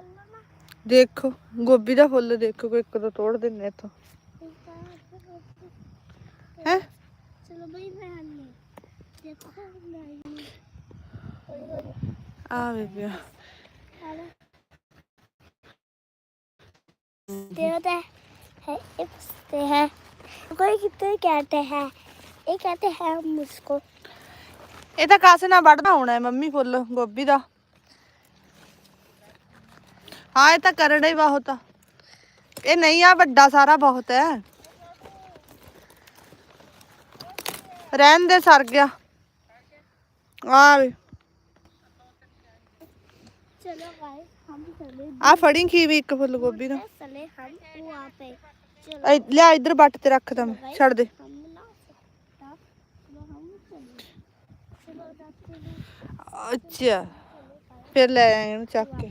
ਚੱਲੋ ਨਾ ਦੇਖੋ ਗੋਭੀ ਦਾ ਫੁੱਲ ਦੇਖੋ ਕੋਈ ਇੱਕ ਦੋ ਤੋੜ ਦਿੰਨੇ ਇੱਥੋਂ ਹੈ ਚਲੋ ਬਈ ਮੈਂ ਆਨੀ ਦੇਖੋ ਮੈਂ ਆਈ ਆ ਬੇਬੀ देखते हैं ये पूछते हैं कोई कितने कहते हैं ये कहते हैं मुझको ਇਹ ਤਾਂ ਕਾਸੇ ਨਾਲ ਵੱਢਦਾ ਹੋਣਾ ਹੈ ਮੰਮੀ ਫੁੱਲ ਗੋਭੀ ਦਾ ਹਾਂ ਇਹ ਤਾਂ ਕਰੜਾ ਹੀ ਬਹੁਤ ਆ ਇਹ ਨਹੀਂ ਆ ਵੱਡਾ ਸਾਰਾ ਬਹੁਤ ਹੈ ਰਹਿਣ ਦੇ ਸਰ ਗਿਆ ਆ ਵੇ चलो गाइस हम चले ਆ ਫੜੀ ਖੀਵੀ ਇੱਕ ਫੁੱਲ ਗੋਭੀ ਦਾ चले हम वहाँ पे चलो ਐ ਲਿਆ ਇੱਧਰ ਬੱਟ ਤੇ ਰੱਖਦਾ ਮੈਂ ਛੱਡ ਦੇ हम ना सकता चलो हम चले चलो जाते हैं ਅੱਛਾ ਫਿਰ ਲੈ ਆਏ ਇਹਨੂੰ ਚੱਕ ਕੇ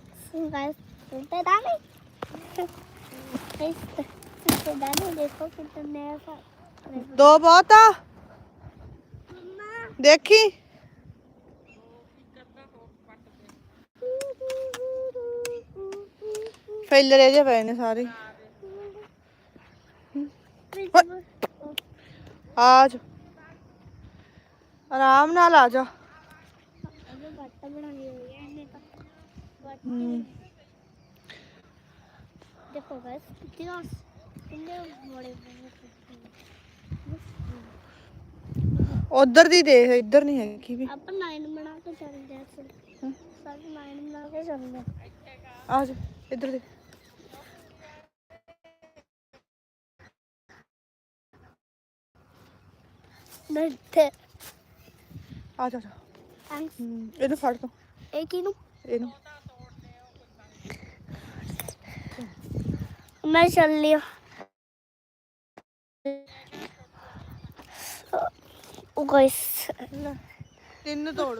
Dagsu guys. Ito Dani. Guys, ito Dani. Dekho kitne ka. ਦੋ ਬਹੁਤ ਆ ਦੇਖੀ ਫੈਲਰੇ ਜੇ ਪਏ ਨੇ ਸਾਰੇ ਆ ਜਾ ਆਰਾਮ ਨਾਲ ਆ ਜਾ ਹਮ, ਦੇਖੋ ਗਾਇਸ ਕਿੰਨੇ ਕਿੰਨੇ ਬੜੇ ਉਧਰ ਦੀ ਦੇਖ ਇੱਧਰ ਨਹੀਂ ਹੈਗੀ ਵੀ ਆਪਾਂ 9 ਬਣਾ ਕੇ ਚੱਲਦੇ ਆ। ਸਭ 9 ਬਣਾ ਕੇ ਚੱਲਦੇ ਆ ਆ ਜਾ ਇੱਧਰ ਦੇ ਨੱਥੇ ਆ ਜਾ ਆ ਜਾ ਇਹਨੂੰ ਫੜ ਤੂੰ ਇਹ ਕਿਨੂੰ ਇਹਨੂੰ ਮੈਂ ਚੱਲ ਲਿਆ ਉਹ ਗਾਇਸ ਤਿੰਨ ਤੋੜ।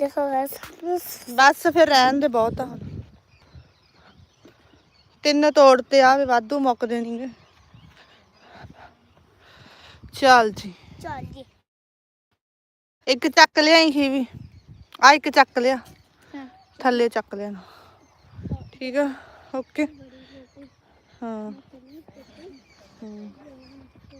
ਦੇਖੋ ਗਾਇਸ ਬਸ ਫਿਰ ਰਹਿਣ ਦੇ ਬਹੁਤ ਆ। ਤਿੰਨ ਤੋੜ ਤੇ ਆ ਵੀ ਵਾਧੂ ਮੁੱਕਦੇ ਨਹੀਂਗੇ ਚੱਲ ਜੀ। ਚੱਲ ਜੀ। ਇੱਕ ਚੱਕ ਲਿਆਈ ਹੀ ਵੀ। ਆ ਇੱਕ ਚੱਕ ਲਿਆ। ਹਾਂ। ਥੱਲੇ ਚੱਕ ਲਿਆ ਠੀਕ ਆ? ओके. हां।